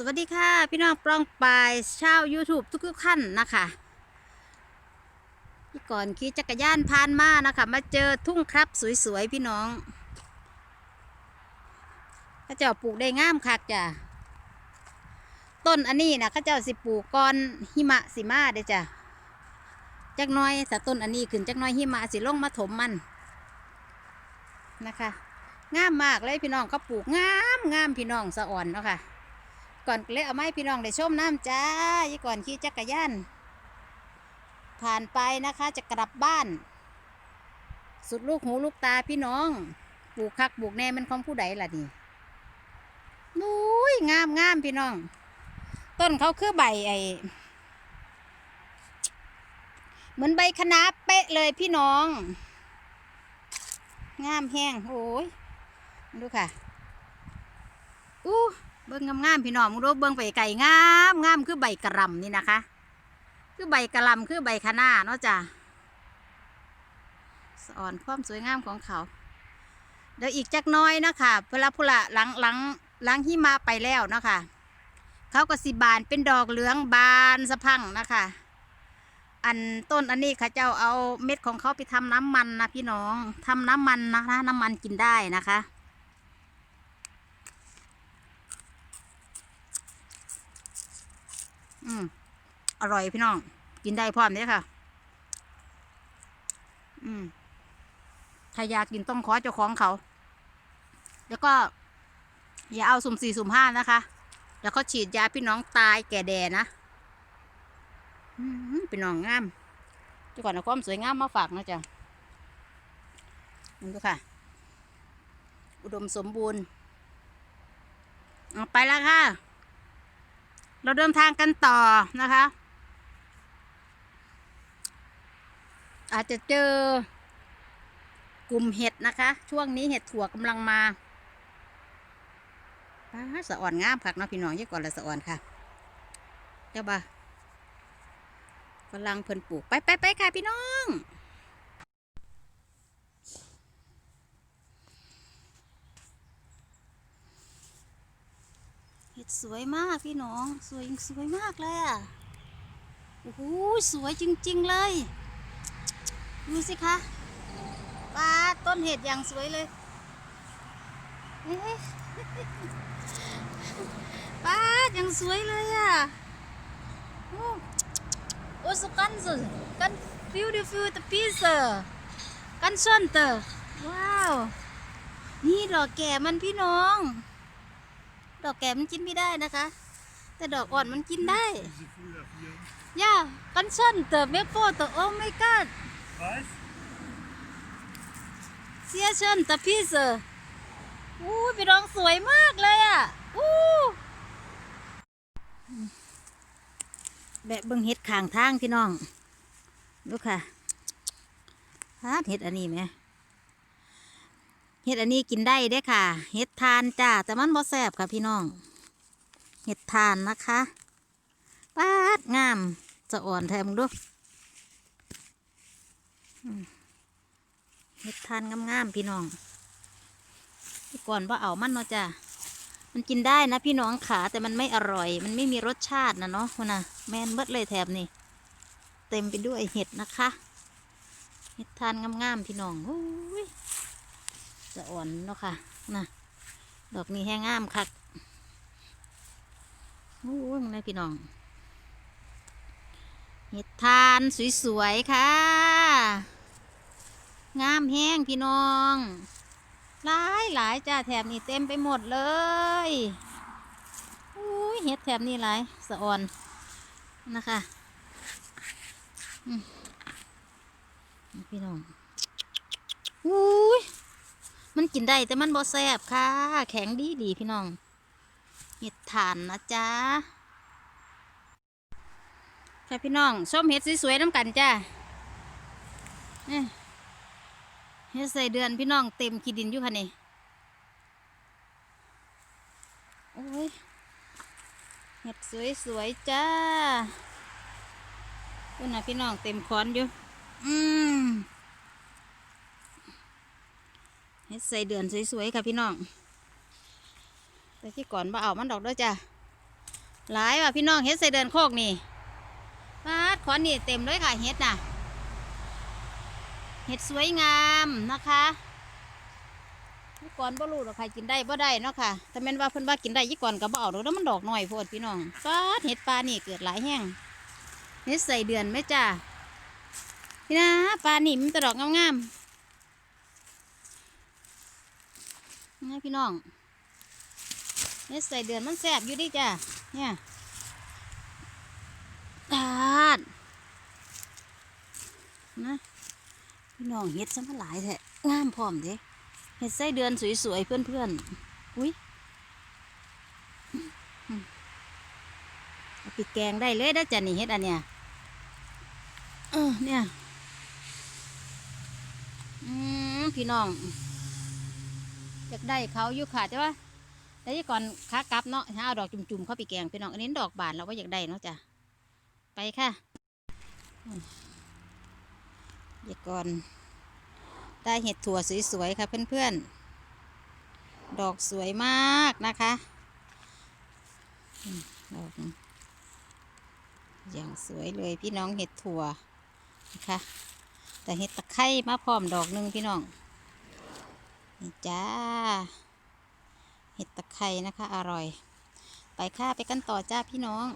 สวัสดีค่ะ พี่น้องปล้องปลายชาว YouTube ทุกๆท่านนะคะพี่ก่อนขี่จักรยานผ่านมานะคะ มาเจอทุ่งครับสวยๆ พี่น้องข้าเจ้าปลูกได้งามคักจ้ะต้นอันนี้นะข้าเจ้าสิปลูกก่อนหิมะสิมาเด้จ้ะจักน้อยแต่ต้นอันนี้ขึ้นจักน้อยหิมะสิลงมาถมมันนะคะงามมากเลยพี่น้องเขาปลูกงามงามพี่น้องสะอ่อนเนาะค่ะ ก่อนเลยเอาไม้พี่น้องได้ชมน้ำจ้ายี่ก่อนขี่จักรยานผ่านไปนะคะจะกลับบ้าน สุดลูกหูลูกตาพี่น้องปลูกคักปลูกแน่มันของผู้ใดล่ะนี่นุ้ยงามงามพี่น้อง ต้นเขาคือใบไอเหมือนใบคะน้าเป๊ะเลยพี่น้อง งามแห้งโอ้ยดูค่ะอู้ เบิ้งงามๆพี่น้องมึงดูเบิ้งไปไก่งามงามคือใบกระลำนี่นะคะ คือใบกระลำคือใบคะน้าเนาะจ้ะสอ่อนความสวยงามของเขา เดี๋ยวอีกจักน้อยนะคะเวลาพุละหลังหลังหลังหิมะไปแล้วเนาะคะเขาก็สิบานเป็นดอกเหลืองบานสะพังนะคะ อันต้นอันนี้เขาเจ้าเอาเม็ดของเขาไปทำน้ำมันนะพี่น้องทำน้ำมันนะคะ น้ำมันกินได้นะคะ อืมอร่อยพี่น้อง กินได้พร้อมเด้ค่ะ อืมถ้าอยากกินต้องขอเจ้าของเขา แล้วก็ อย่าเอาสุ่มสี่สุ่มห้านะคะ แล้วเขาฉีดยาพี่น้องตายแก่แดนะอืมพี่น้องงามจ้าก่อนเอาความสวยงามมาฝากนะจ๊ะนี่ดูค่ะ อุดมสมบูรณ์ เอาไปแล้วค่ะ เราเดินทางกันต่อนะคะ อาจจะเจอกลุ่มเห็ดนะคะ ช่วงนี้เห็ดถั่วกำลังมาป้าสะอ่อนงามผักเนาะพี่น้องยี่ก่อนละสะอ่อนค่ะเจ้าบ่าฝรั่งเพิ่นปลูกไปไปไปค่ะพี่น้อง เห็ด สวยมากพี่น้อง สวยสวยมากเลยอะโอ้โหสวยจริง ๆ เลย ดูสิคะปลาต้นเห็ดอย่างสวยเลยปลาอย่างสวยเลยอะโอ้โอ้สุกันสุกันฟิวดิฟิวตะพีเซอร์กันซ่อนเตอร์ว้าว นี่ดอกแก่มันพี่น้อง ดอกแก่มันกินไม่ได้นะคะ แต่ดอกอ่อนมันกินได้ ย่ากันชั่นเตอร์เมโปเตอโอ้ไม่กัดเสียชั่นตะพี่เซอร์อู้พี่น้องสวยมากเลยอะอู้แบะเบิ่งเห็ดข้างทางพี่น้องดูค่ะฮาดเห็ดอันนี้ไหม เห็ดอันนี้กินได้เด้ค่ะ เห็ดทานจ้าแต่มันบ่แซ่บค่ะพี่น้อง เห็ดทานนะคะปาดงาม จะอ่อนแทมดูอืมเห็ดทานงามๆพี่น้องก่อนว่าเอามันเนาะจ้ะมันกินได้นะพี่น้องขาแต่มันไม่อร่อย มันไม่มีรสชาตินะเนาะคุณนะแมนเบิดเลยแถบนี่เต็มไปด้วยเห็ดนะคะ เห็ดทานงามๆพี่น้องอ จะอ่อนเนาะค่ะนะดอกนี้แห้งงามคักโอ้ยมึงเลยพี่น้องเห็ดทานสวยๆค่ะ งามแห้งพี่น้องหลายหลายจ้าแถบนี้เต็มไปหมดเลยอุ้ยเห็ดแถบนี้หลายสะอ่อนนะคะพี่น้องอุ้ย มันกินได้แต่มันบ่แซ่บค่ะ แข็งดีดีพี่น้องเห็ดถ่านนะจ๊ะค่ะพี่น้องส้มเห็ดสวยๆน้ำกันจ้าเนี่ยเฮ็ดใส่เดือนพี่น้องเต็มขีดินอยู่ค่ะนี่โอ้ยเห็ดสวยๆจ้าคุณน่ะพี่น้องเต็มคอนอยู่ อืม เฮ็ดใส่เดือนสวยๆค่ะพี่น้อง แต่ที่ก่อนมาเอามันดอกด้วยจ้าหลายว่ะพี่น้องเฮ็ดใส่เดินโคกนี่ปาดขอนนี่เต็มเลยค่ะเฮ็ดน่ะเห็ดสวยงามนะคะเมื่ก่อนบ่รู้หรอกใครกินได้บ่ได้เนาะค่ะ แต่แม่นว่าเพิ่นว่ากินได้ยี่ก่อนก็บ่เอาดอกแล้วมันดอกหน้อยโพดพี่น้องปาดเห็ดปลานี่เกิดหลายแห้งเห็ดใส่เดือนไหมจ้าพี่นะปลานี่มันแตดอกงามๆ นี่พี่น้องเห็ดใส่เดือนมันแซ่บอยู่ดิจ้าเนี่ยทานนะพี่น้องเฮ็ดซะมาหลายแท้งามพร้อมเด้เฮ็ดไส้เดือนสวยๆเพื่อนๆอุ้ยเอาไปแกงได้เลยนะจ๊ะนี่เฮ็ดอันเนี้ยเออเนี่ยอืมพี่น้อง อยากได้เขาอยู่ค่ะแต่ว่าแต่ที่ก่อนขากลับเนาะถ้าเอาดอกจุ่มๆเข้าไปแกงพี่น้องอันนี้ดอกบานเราก็อยากได้เนาะจ้ะไปค่ะอืมเดี๋ยวก่อนได้เห็ดถั่วสวยๆค่ะเพื่อนๆ ดอกสวยมากนะคะดอกอย่างสวยเลยพี่น้องเห็ดถั่วนะคะแต่เห็ดตะไคร้มาพร้อมดอกหนึ่งพี่น้อง นี่จ้า เห็ดตะไคร้นะคะ อร่อย ไปค่ะ ไปกันต่อจ้าพี่น้อง